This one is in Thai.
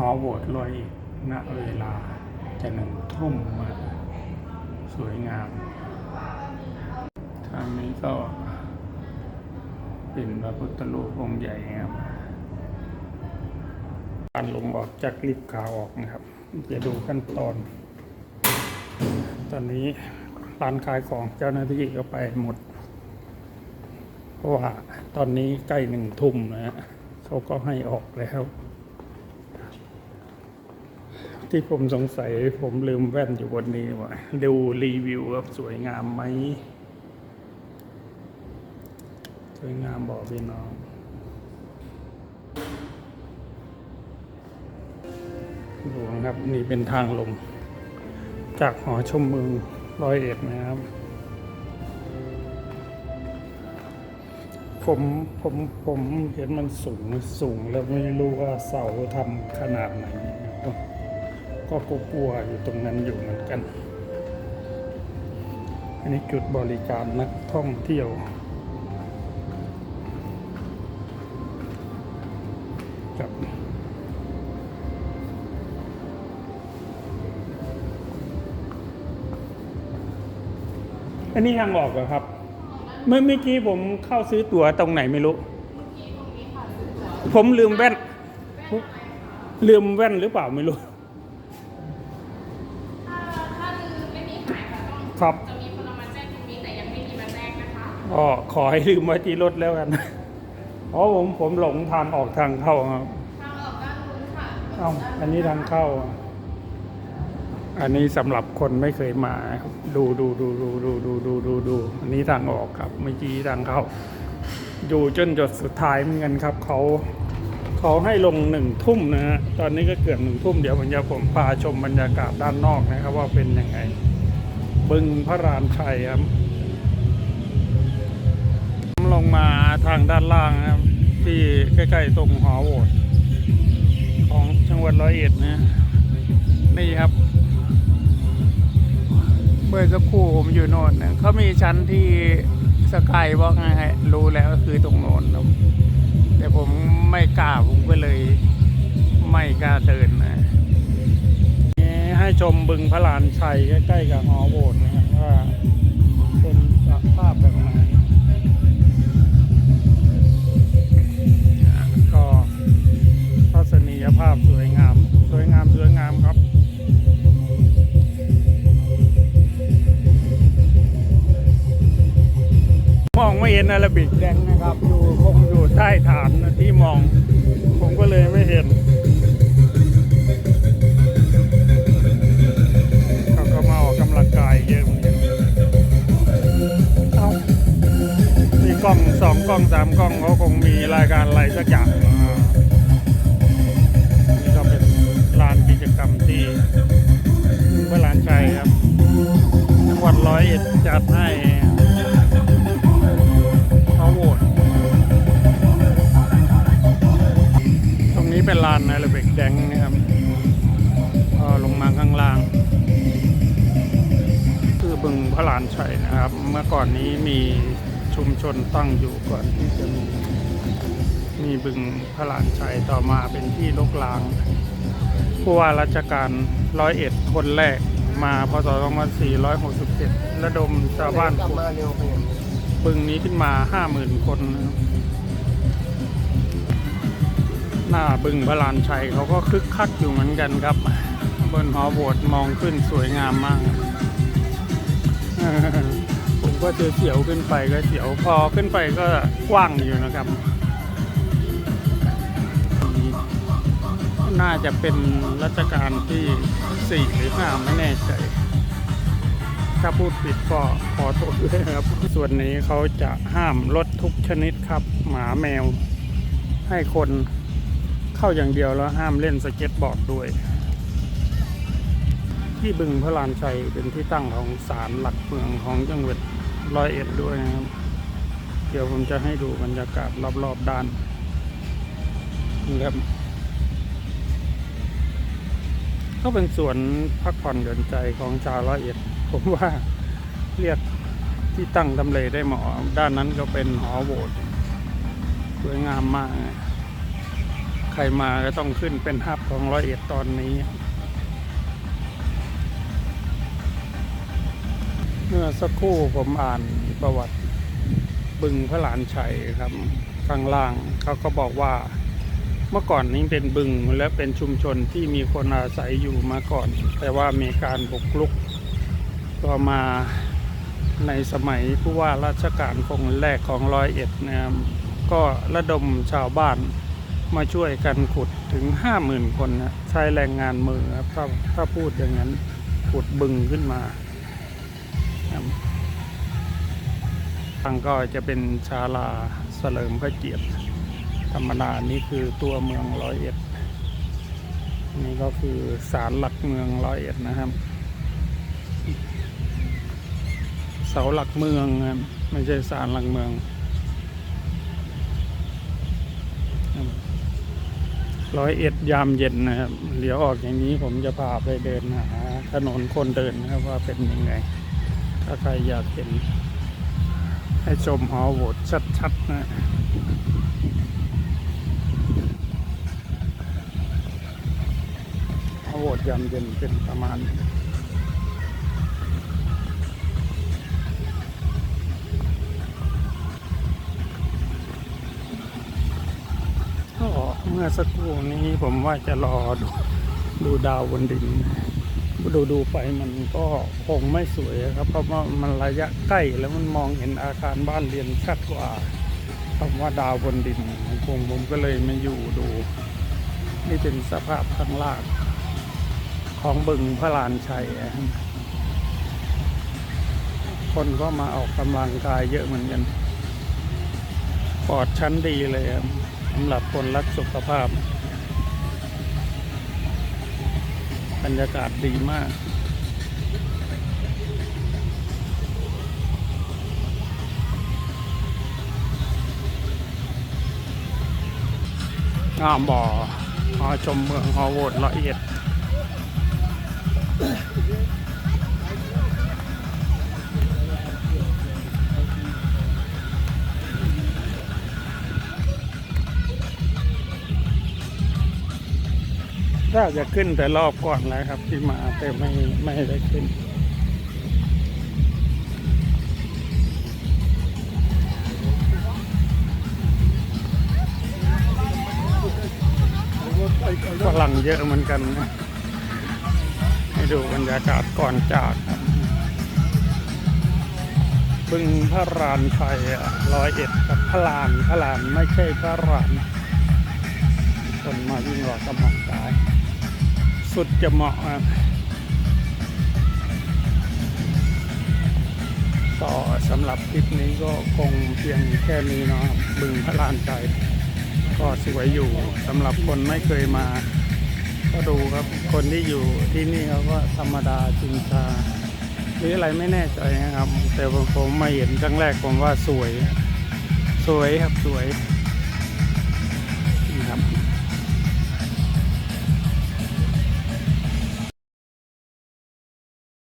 หอโหวตลอยณเวลาจะหนึ่งทุ่มมาสวยงามทางนี้ก็เป็นพระพุทธรูปองค์ใหญ่ครับการลงออกจากลิฟต์ขาออกนะครับ จะดูขั้นตอน ตอนนี้ร้านขายของเจ้าหน้าที่ก็ไปหมด เพราะว่าตอนนี้ใกล้หนึ่งทุ่มนะฮะเขาก็ให้ออกแล้ว ที่ผมสงสัยผมลืมแว่นอยู่บนนี้ว่าดูรีวิวครับสวยงามไหม สวยงามบอกพี่น้องดูนะครับนี่เป็นทางลง จากหอชมเมืองร้อยเอ็ดนะครับ ผมผมผมเห็นมันสูงสูงแล้วไม่รู้ว่าเสาทำขนาดไหน ก็กลัวอยู่ตรงนั้นอยู่เหมือนกัน อันนี้จุดบริการนักท่องเที่ยวครับอันนี้ทางออกเหรอครับ เมื่อเมื่อกี้ผมเข้าซื้อตั๋วตรงไหนไม่รู้ ผมลืมแว่น ลืมแว่นหรือเปล่าไม่รู้ ถ้าถ้าลืมไม่มีหาย ค่ะต้องครับจะมีคนเอามาแจ้งตรงนี้แต่ยังไม่มีมาแจ้งนะคะอ๋อขอให้ลืมไว้ที่รถแล้วกันอ๋อผมผมหลงทางออกทางเข้าครับทางออกด้านนู้นค่ะเอ้าอันนี้ทางเข้าอะอันนี้สำหรับคนไม่เคยมาครับดูดูดูดูดูดูดูดูดูอันนี้ทางออกครับเมื่อกี้ทางเข้า อยู่จนจดสุดท้ายเหมือนกันครับเขาเขาให้ลงหนึ่งทุ่มนะฮะ ตอนนี้ก็เกือบหนึ่งทุ่มเดี๋ยวผมจะผมพาชมบรรยากาศด้านนอกนะครับว่าเป็นยังไง บึงพระรานชัยครับ ลงมาทางด้านล่างครับ ที่ใกล้ๆตรงหอโหวตของจังหวัดร้อยเอ็ดนะนี่ครับเมื่อสักครู่ผมอยู่โน่นนะเขามีชั้นที่สกายบอกไงให้รู้แล้วก็คือตรงโน้นแต่ผมไม่กล้าผมก็เลยไม่กล้าเดินนะ ให้ชมบึงพระลานชัยใกล้ๆกับหอโหวตนะครับว่าเป็นภาพแบบไหนก็ทัศนียภาพสวยงาม สวยงามสวยงามครับมองไม่เห็นอาราบิกแดงนะครับ อยู่คงอยู่ใต้ฐานนะที่มอง ผมก็เลยไม่เห็น กล้องสองกล้องสามกล้องเขาคงมีรายการอะไรสักอย่างนี่ก็เป็นลานกิจกรรมที่เมื่อลานชัยครับจังหวัดร้อยเอ็ดจัดให้เขาโหวตตรงนี้เป็นลานไอระเบกแดงนะครับพอลงมาข้างล่าง คือบึงพระลานชัยนะครับ เมื่อก่อนนี้มี ชุมชนตั้งอยู่ก่อนที่จะมีมีบึงพระลานชัยต่อมาเป็นที่ลกลางผู้ว่าราชการร้อยเอ็ดคนแรกมาพศ2467 ระดมชาวบ้านขุดบึงนี้ขึ้นมา 50,000 คนนะครับหน้าบึงพระลานชัยเขาก็คึกคักอยู่เหมือนกันครับ บนหอโบสถ์มองขึ้นสวยงามมาก ก็เจอเสียวขึ้นไปก็เสียวพอขึ้นไปก็กว้างอยู่นะครับ น่าจะเป็นรัชกาลที่สี่หรือห้าไม่แน่ใจ ถ้าพูดผิดก็ขอโทษด้วยครับ ส่วนนี้เขาจะห้ามรถทุกชนิดครับ หมาแมว ให้คนเข้าอย่างเดียวแล้วห้ามเล่นสเก็ตบอร์ดด้วยที่บึงพระลานชัยเป็นที่ตั้งของศาลหลักเมืองของจังหวัด ร้อยเอ็ดด้วยนะครับ เดี๋ยวผมจะให้ดูบรรยากาศรอบๆด้านนี่ครับก็เป็นสวนพักผ่อนเดินใจของชาวร้อยเอ็ด ผมว่าเรียกที่ตั้งทำเลได้เหมาะด้านนั้นก็เป็นหอโบสถ์สวยงามมาก ใครมาก็ต้องขึ้นเป็นฮับของร้อยเอ็ดตอนนี้ มื่อสักครู่ผมอ่านประวัติบึงพระหลานชัยครับข้างล่างเขาก็บอกว่าเมื่อก่อนนี้เป็นบึงและเป็นชุมชนที่มีคนอาศัยอยู่มาก่อน แต่ว่ามีการบุกรุกก็มาในสมัยผู้ว่าราชการคงแรกของร้อยเอ็ดนะครับก็ระดมชาวบ้านมาช่วยกันขุดถึงห้าหมื่นคนนะใช้แรงงานมือครับถ้าถ้าพูดอย่างนั้นขุดบึงขึ้นมา ทางก็จะเป็นชาลาเสลิมพระเกียรติ ธรรมดานี่คือตัวเมืองร้อยเอ็ด นี่ก็คือศาลหลักเมืองร้อยเอ็ดนะครับ เสาหลักเมืองนะครับไม่ใช่ศาลหลักเมืองร้อยเอ็ดยามเย็นนะครับ เดี๋ยวออกอย่างนี้ผมจะพาไปเดินหาถนนคนเดินนะครับว่าเป็นยังไง ถ้าใครอยากเห็น ให้ชมหอโหวตชัดๆนะโหวตยามเย็นเป็นประมาณก็เมื่อสักครู่นี้ผมว่าจะรอดูดูดาวบนดิน ดูดูไปมันก็คงไม่สวยครับ เพราะว่ามันระยะใกล้แล้วมันมองเห็นอาคารบ้านเรียนชัดกว่าคำว่าดาวบนดินคงผมก็เลยไม่อยู่ดู นี่เป็นสภาพข้างล่างของบึงพระลานชัยคนก็มาออกกำลังกายเยอะเหมือนกันปลอดชั้นดีเลยสำหรับคนรักสุขภาพ รรยากาศดีมาก งามบ่อหอชมเมืองฮอโวดละเอียด ถ้าจะขึ้นแต่รอบก่อนแล้วครับ ที่มาแต่ไม่ไม่ได้ขึ้นฝรั่งเยอะเหมือนกันนะให้ดูบรรยากาศก่อนจากครับบึงพระรานไทยร้อยเอ็ดกับพระลานพระลานไม่ใช่พระรานคนมาวิ่งออกกำลังกาย สุดจะเหมาะครับก็สำหรับคลิปนี้ก็คงเพียงแค่นี้เนาะบึงพระลานไทยก็สวยอยู่สำหรับคนไม่เคยมา ก็ดูครับ คนที่อยู่ที่นี่เขาก็ธรรมดาจริงชาหรืออะไรไม่แน่ใจนะครับ แต่ผมมาเห็นครั้งแรกผมว่าสวย สวยครับสวย